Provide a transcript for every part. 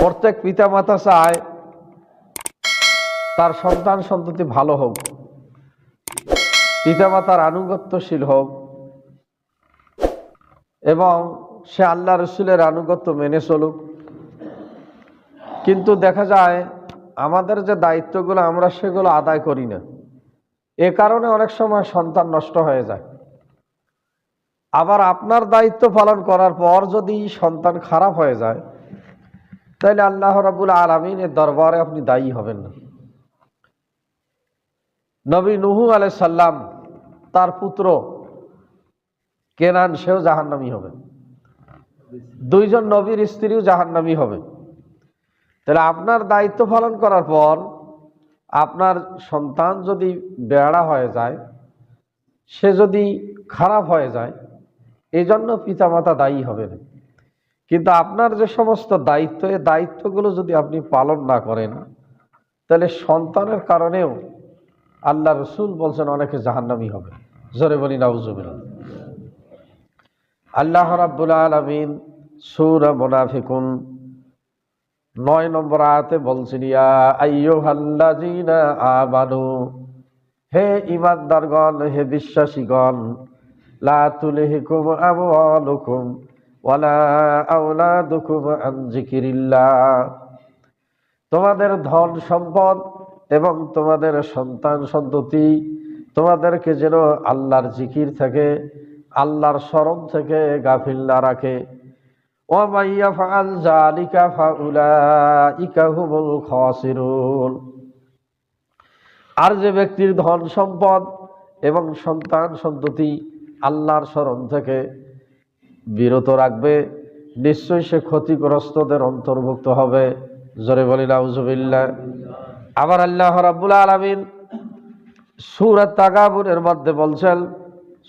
প্রত্যেক পিতা মাতা চায় তার সন্তান সন্ততি ভালো হোক, পিতামাতার আনুগত্যশীল হোক, এবং সে আল্লাহ রসুলের আনুগত্য মেনে চলুক। কিন্তু দেখা যায়, আমাদের যে দায়িত্বগুলো, আমরা সেগুলো আদায় করি না। এ কারণে অনেক সময় সন্তান নষ্ট হয়ে যায়। আবার আপনার দায়িত্ব পালন করার পর যদি সন্তান খারাপ হয়ে যায় তাহলে আল্লাহ রাবুল আলমিনের দরবারে আপনি দায়ী হবেন না। নবী নুহু আলাই সাল্লাম তার পুত্র কেনান, সেও জাহান্নামী হবে। দুইজন নবীর স্ত্রীও জাহান্নামী হবে। তাহলে আপনার দায়িত্ব পালন করার পর আপনার সন্তান যদি বেড়া হয়ে যায়, সে যদি খারাপ হয়ে যায় এই জন্য পিতামাতা দায়ী হবে না কিন্তু আপনার যে সমস্ত দায়িত্ব, এই দায়িত্বগুলো যদি আপনি পালন না করেন, তাহলে সন্তানের কারণেও আল্লাহ রসুল বলছেন অনেকে জাহান্নামি হবে। জোরে বলি, নাউজুবিল্লাহ। আল্লাহ রাব্বুল আলামিন সূরা মুনাফিকুন নয় নম্বর আয়াতে বলছেন, ইয়া আইয়ুহাল্লাযীনা আমানু, হে ঈমানদারগণ, হে বিশ্বাসীগণ, লা তুলহিকুম আমওয়ালুকুম ওয়ালা যিকিরিল্লাহ। তোমাদের ধন সম্পদ এবং তোমাদের সন্তান সন্ততি, তোমাদেরকে যেন আল্লাহর জিকির থেকে, আল্লাহর স্মরণ থেকে গাফিল না রাখে। ফাউলাইকা হুমুল খাসিরুন। আর যে ব্যক্তির ধন সম্পদ এবং সন্তান সন্ততি আল্লাহর স্মরণ থেকে বিরত রাখবে। নিশ্চয়ই সে ক্ষতিগ্রস্তদের অন্তর্ভুক্ত হবে। জোরে বলি আবার আল্লাহ রাব্বুল আলামিন সূরা তাগাবুনের মধ্যে বলছেন,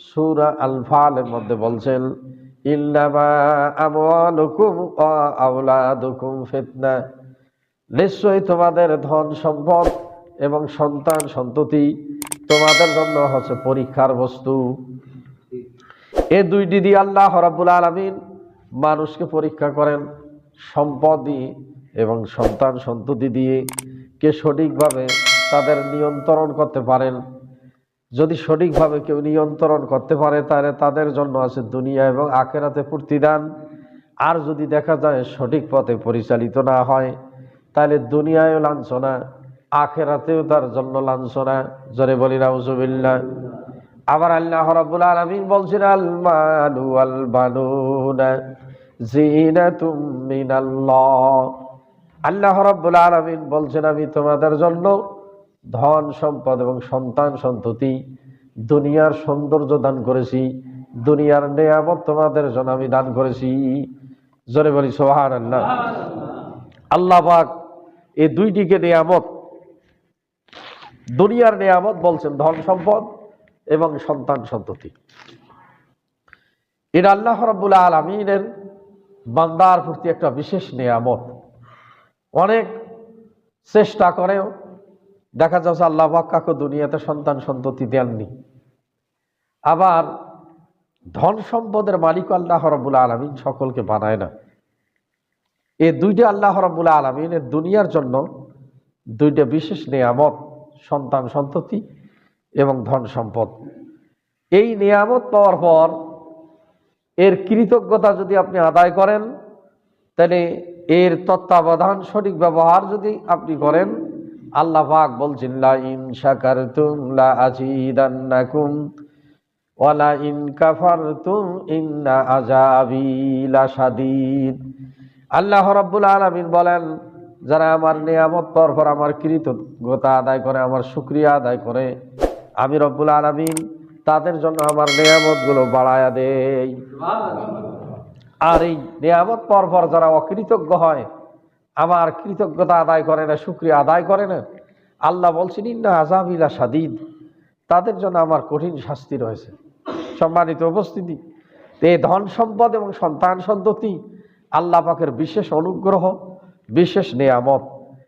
সূরা আল ফালের মধ্যে বলছেন ফিতনা। নিশ্চয়ই তোমাদের ধন সম্পদ এবং সন্তান সন্ততি তোমাদের জন্য হচ্ছে পরীক্ষার বস্তু। এ দুইটি দিয়ে আল্লাহ রাব্বুল আলামিন মানুষকে পরীক্ষা করেন সম্পদ দিয়ে এবং সন্তান সন্ততি দিয়ে কে সঠিকভাবে তাদের নিয়ন্ত্রণ করতে পারেন। যদি সঠিকভাবে কেউ নিয়ন্ত্রণ করতে পারে, তাহলে তাদের জন্য আছে দুনিয়া এবং আখেরাতে পূর্তিদান। আর যদি দেখা যায় সঠিক পথে পরিচালিত না হয়, তাহলে দুনিয়ায়ও লাঞ্ছনা, আখেরাতেও তার জন্য লাঞ্ছনা। জোরে বলি রাউজুবিল্লাহ আবার আল্লাহ রাব্বুল আলামিন বলছেন, আল মালু আল বানুনা জিনাতুম মিনাল্লাহ। আল্লাহ রাব্বুল আলামিন বলছেন, আমি তোমাদের জন্য ধন সম্পদ এবং সন্তান সন্ততি দুনিয়ার সৌন্দর্য দান করেছি, দুনিয়ার নেয়ামত তোমাদের জন্য আমি দান করেছি। জোরে বলি সোহান আল্লাহ আল্লাহ এই দুইটিকে নেয়ামত, দুনিয়ার নেয়ামত বলছেন, ধন সম্পদ এবং সন্তান সন্ততি। এটা আল্লাহ রাব্বুল আলমিনের বান্দার প্রতি একটা বিশেষ নেয়ামত। অনেক চেষ্টা করেও দেখা যাচ্ছে আল্লাহ পাক কাকে দুনিয়াতে সন্তান সন্ততি দেননি। আবার ধন সম্পদের মালিক আল্লাহ রব্বুল আলমিন সকলকে বানায় না। এ দুইটা আল্লাহ রব্বুল আলমিনের দুনিয়ার জন্য দুইটা বিশেষ নিয়ামত, সন্তান সন্ততি এবং ধন সম্পদ। এই নিয়ামত পাওয়ার পর এর কৃতজ্ঞতা যদি আপনি আদায় করেন, তাহলে এর তত্ত্বাবধান সঠিক ব্যবহার যদি আপনি করেন, আল্লাহ পাক বলছেন লা ইন শাকারতুম ওয়ালা ইন কাফারতুম ইন্না আযাবি আল্লাহ রাব্বুল আলামিন বলেন, যারা আমার নিয়ামত পর পর আমার কৃতজ্ঞতা আদায় করে, আমার শুকরিয়া আদায় করে আমি রব্বুল আলামিন তাদের জন্য আমার নিয়ামতগুলো বাড়ায়া দেই। আর এই নিয়ামত পর পর যারা অকৃতজ্ঞ হয়, আমার কৃতজ্ঞতা আদায় করে না, শুক্রিয়া আদায় করে না। আল্লাহ বলছেন, ইন্না আজামিলা সাদিদ তাদের জন্য আমার কঠিন শাস্তি রয়েছে। সম্মানিত উপস্থিতি এই ধন সম্পদ এবং সন্তান সন্ততি আল্লাহ পাকের বিশেষ অনুগ্রহ, বিশেষ নিয়ামত।